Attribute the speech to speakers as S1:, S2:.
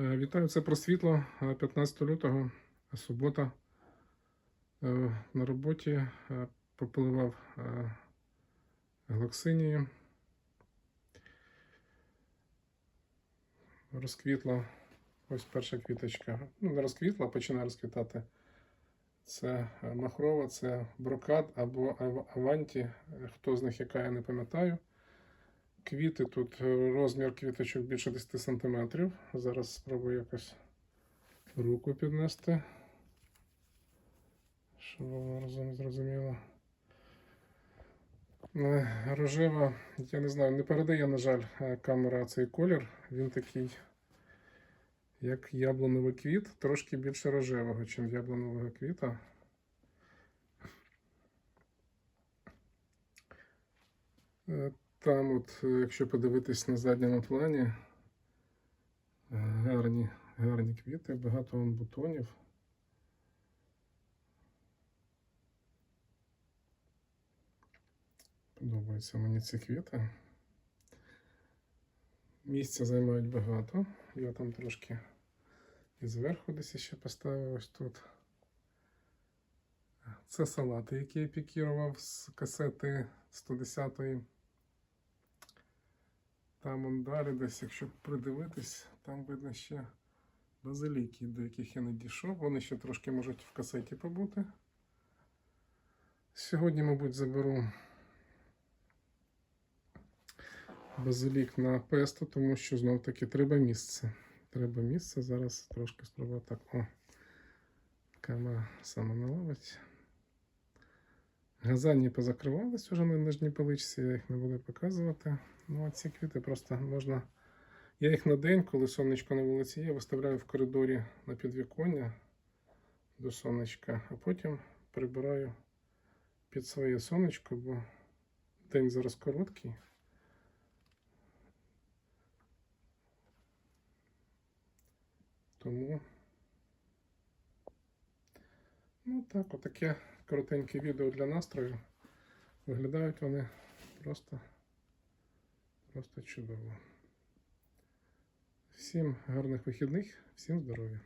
S1: Е, Вітаю, це про світло е, 15 лютого, е, субота. На роботі пополивав е, глоксинію. Розквітла ось перша квіточка. Ну, не розквітла, починає розквітати. Це махрова, це брокад або аванті. Хто з них яка, я не пам'ятаю. Квіти тут е, розмір квіточок більше 10 см. Зараз спробую якось руку піднести. Щоб воно разом зрозуміло. Е, Рожева, я не знаю, не передає, на жаль, е, камера цей колір. Він такий, як яблуневий квіт, трошки більше рожевого, ніж яблуневого квіта. Там, от, е, якщо подивитись на задньому плані, е, гарні, гарні квіти, багато вон бутонів. Подобаються мені ці квіти. Місця займають багато. Я там трошки і зверху десь ще поставив ось тут. Це салати, які я пікірував з касети 110-ї. Там он далі десь, якщо придивитись, там видно ще базиліки, до яких я не дійшов. Вони ще трошки можуть в касеті побути. Сьогодні, мабуть, заберу базилік на песто, тому що знов таки треба місце. Треба місце. Зараз трошки спробую так. О, камера саме наловить. Газані позакривались уже на нижній поличці, я їх не буду показувати. Ну, а ці квіти просто можна. Я їх на день, коли сонечко на вулиці є, виставляю в коридорі на підвіконня до сонечка, а потім прибираю під своє сонечко, бо день зараз короткий. Тому. Ну так, отаке коротеньке відео для настрою. Виглядають вони просто, просто чудово. Всім гарних вихідних, всім здоров'я!